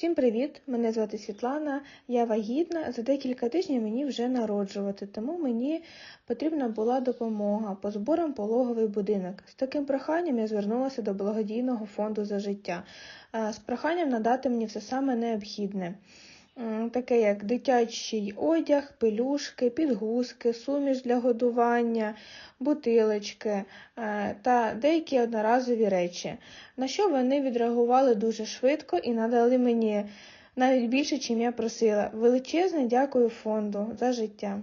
Всім привіт! Мене звати Світлана. Я вагітна. За декілька тижнів мені вже народжувати, тому мені потрібна була допомога по зборам пологовий будинок. З таким проханням я звернулася до благодійного фонду за життя е, з проханням надати мені все саме необхідне. Таке як дитячий одяг, пелюшки, підгузки, суміш для годування, бутилочки е, та деякі одноразові речі. На що вони відреагували дуже швидко і надали мені навіть більше, чим я просила. Величезне дякую фонду за життя.